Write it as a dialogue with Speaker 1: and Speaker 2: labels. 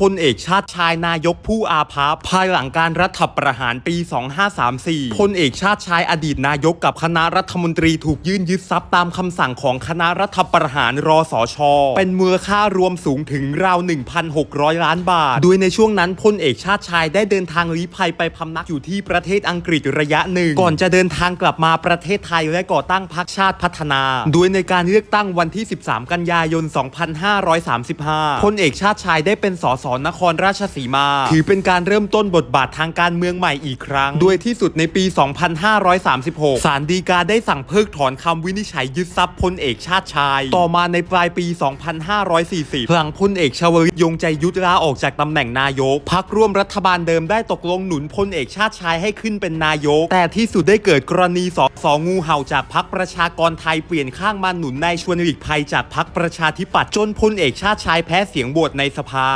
Speaker 1: พลเอกชาติชายนายกผู้อาภัพภายหลังการรัฐประหารปี 2534 พลเอกชาติชายอดีตนายกกับคณะรัฐมนตรีถูกยื่นยึดทรัพย์ตามคำสั่งของคณะรัฐประหารรอสชเป็นมูลค่ารวมสูงถึงราว 1,600 ล้านบาท โดยในช่วงนั้นพลเอกชาติชายได้เดินทางลี้ภัยไปพำนักอยู่ที่ประเทศอังกฤษระยะหนึ่ง ก่อนจะเดินทางกลับมาประเทศไทยและก่อตั้งพรรคชาติพัฒนา โดยในการเลือกตั้งวันที่ 13 กันยายน 2535 พลเอกชาติชายได้เป็นสสนครราชสีมา ถือเป็นการเริ่มต้นบทบาททางการเมืองใหม่อีกครั้งโดยที่สุดในปี 2536 ศาลฎีกาได้สั่งเพิกถอนคำวินิจฉัยยึดทรัพย์พลเอกชาติชาย ต่อมาในปลายปี 2540 หลังพลเอกชวลิตยงใจยุทธลาออกจากตำแหน่งนายก พักร่วมรัฐบาลเดิมได้ตกลงหนุนพลเอกชาติชายให้ขึ้นเป็นนายก แต่ที่สุดได้เกิดกรณีสสงูเห่าจากพักประชากรไทยเปลี่ยนข้างมาหนุนนายชวนหลีกภัยจากพักประชาธิปัตย์จนพลเอกชาติชายแพ้เสียงโหวตในสภา